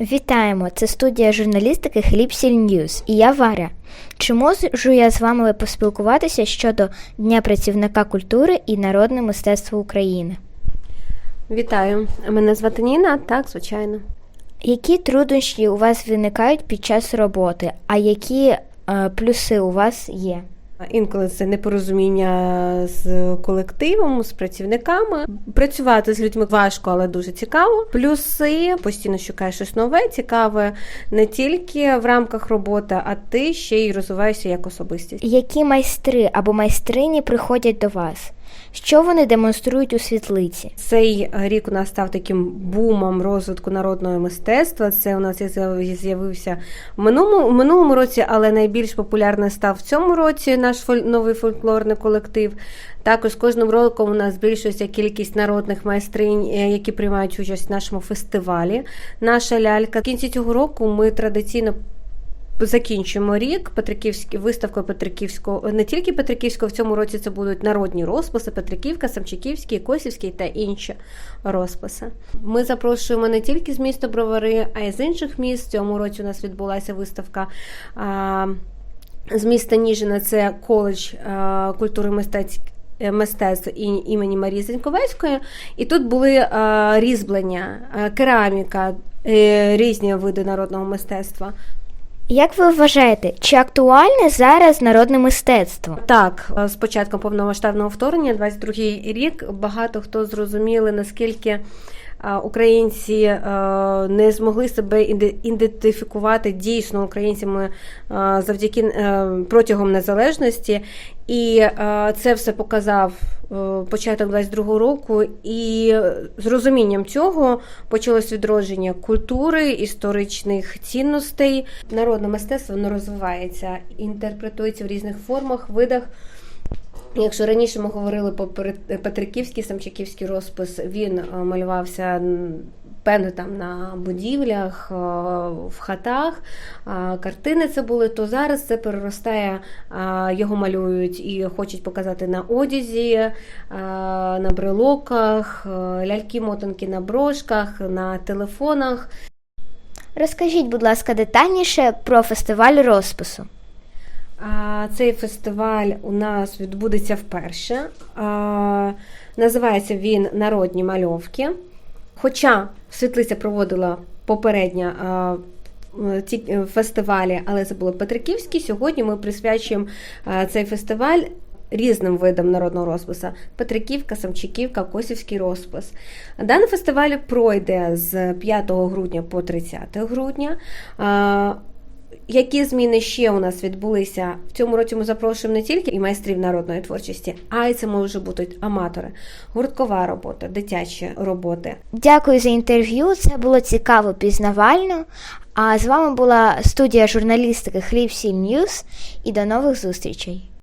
Вітаємо! Це студія журналістики Хлібсіль Ньюз і я Варя. Чи можу я з вами поспілкуватися щодо Дня працівника культури і народне мистецтво України? Вітаю, мене звати Ніна. Так, звичайно. Які труднощі у вас виникають під час роботи, а які е, плюси у вас є? Інколи це непорозуміння з колективом, з працівниками. Працювати з людьми важко, але дуже цікаво. Плюси постійно шукаєш щось нове, цікаве не тільки в рамках роботи, а ти ще й розвиваєшся як особистість. Які майстри або майстрині приходять до вас? Що вони демонструють у світлиці? Цей рік у нас став таким бумом розвитку народного мистецтва. Це у нас з'явився в минулому, в минулому році, але найбільш популярним став в цьому році наш фоль, новий фольклорний колектив. Також кожним роком у нас збільшується кількість народних майстринь, е, які приймають участь в нашому фестивалі. Наша лялька. В кінці цього року ми традиційно. Закінчуємо рік Петриківський виставкою Петриківського не тільки Петриківського в цьому році це будуть народні розписи Петриківка, Самчиківський, Косівський та інші розписи. Ми запрошуємо не тільки з міста Бровари, а й з інших міст. Цьому році у нас відбулася виставка. А, з міста Ніжина це коледж а, культури мистецтв мистецтв імені Марії Зеньковецької. І тут були різьблення, кераміка, е, різні види народного мистецтва. Як ви вважаєте, чи актуальне зараз народне мистецтво? Так, з початком повномасштабного вторгнення, 22-й рік, багато хто зрозуміли, наскільки українці не змогли себе ідентифікувати дійсно українцями завдяки е, протягом незалежності, і це все показав е, початок 22-го року. І з розумінням цього почалось відродження культури, історичних цінностей. Народне мистецтво воно розвивається, інтерпретується в різних формах, видах. Якщо раніше ми говорили про Петриківський самчаківський розпис, він малювався певно там на будівлях, в хатах, картини це були, то зараз це переростає, його малюють і хочуть показати на одязі, на брелоках, ляльки-мотанки на брошках, на телефонах. Розкажіть, будь ласка, детальніше про фестиваль розпису. Цей фестиваль у нас відбудеться вперше. Називається він Народні мальовки. Хоча світлиця проводила попередня ці е, фестивалі, але це було Петриківський. Сьогодні ми присвячуємо цей фестиваль. Різним видам народного розпису Петриківка, Самчиківка, Косівський розпис. Даний фестиваль пройде з 5 грудня по 30 грудня. Які зміни ще у нас відбулися в цьому році? Ми запрошуємо не тільки і майстрів народної творчості, а й це може бути аматори, гурткова робота, дитячі роботи. Дякую за інтерв'ю. Це було цікаво, пізнавально. А з вами була студія журналістики Хліб 7 Ньюз і до нових зустрічей.